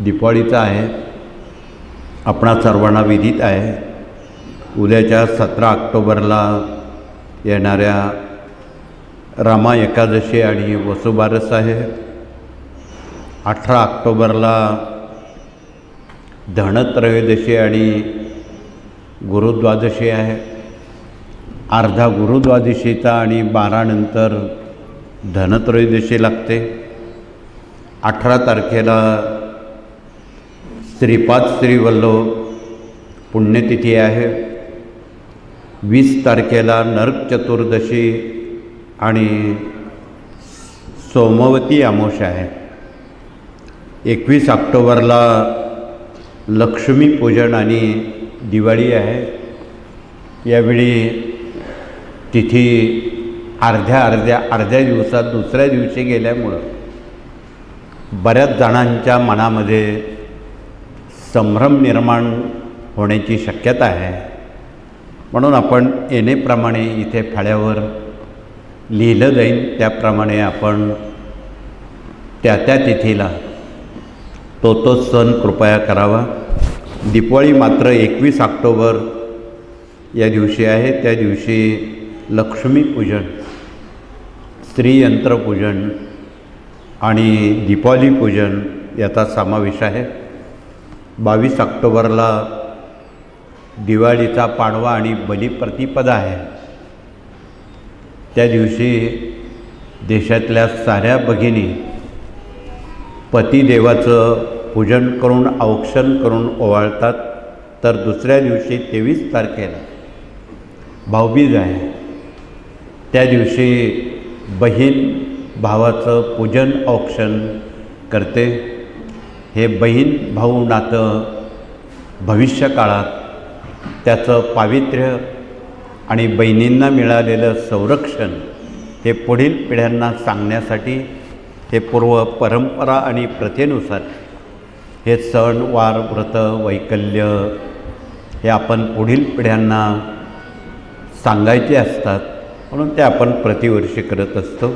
दिपावळीचा आहे. आपणा सर्वांना विदित आहे. उद्याच्या सतरा ऑक्टोबरला येणाऱ्या रामा एकादशी आणि वसुबारस आहे. अठरा ऑक्टोबरला धनत्रयोदशी आणि गुरुद्वादशी आहे. अर्धा गुरुद्वादशीचा आणि बारानंतर धनत्रयोदशी लागते. अठरा तारखेला श्रीपाद श्रीवल्लभ पुण्यतिथी आहे. वीस तारखेला नरक चतुर्दशी आणि सोमवती आमोश आहे. एकवीस ऑक्टोबरला लक्ष्मीपूजन आणि दिवाळी आहे. यावेळी तिथी अर्ध्या अर्ध्या अर्ध्या दिवसात दुसऱ्या दिवशी गेल्यामुळं बऱ्याच जणांच्या मनामध्ये संभ्रम निर्माण होण्याची शक्यता आहे. म्हणून आपण येणेप्रमाणे इथे फळ्यावर लिहिलं जाईल. त्याप्रमाणे आपण त्या त्या तिथीला तो तो सण कृपया करावा. दिपाळी मात्र एकवीस ऑक्टोबर या दिवशी आहे. त्या दिवशी लक्ष्मीपूजन स्त्रीयंत्रपूजन आणि दीपावली पूजन याचा समावेश आहे. बावीस ऑक्टोबरला दिवाळीचा पाडवा आणि बलिप्रतिपदा आहे. त्या दिवशी देशातल्या साऱ्या भगिनी पतिदेवाचं पूजन करून औक्षण करून ओवाळतात तर दुसऱ्या दिवशी तेवीस तारखेला भाऊबीज आहे. त्या दिवशी बहीण भावाचं पूजन औक्षण करते. हे बहीण भाऊ नातं भविष्यकाळात त्याचं पावित्र्य आणि बहिणींना मिळालेलं संरक्षण हे पुढील पिढ्यांना सांगण्यासाठी हे पूर्व परंपरा आणि प्रथेनुसार हे सण वार व्रत वैकल्य हे आपण पुढील पिढ्यांना सांगायचे असतात म्हणून ते आपण प्रतिवर्षी करत असतो.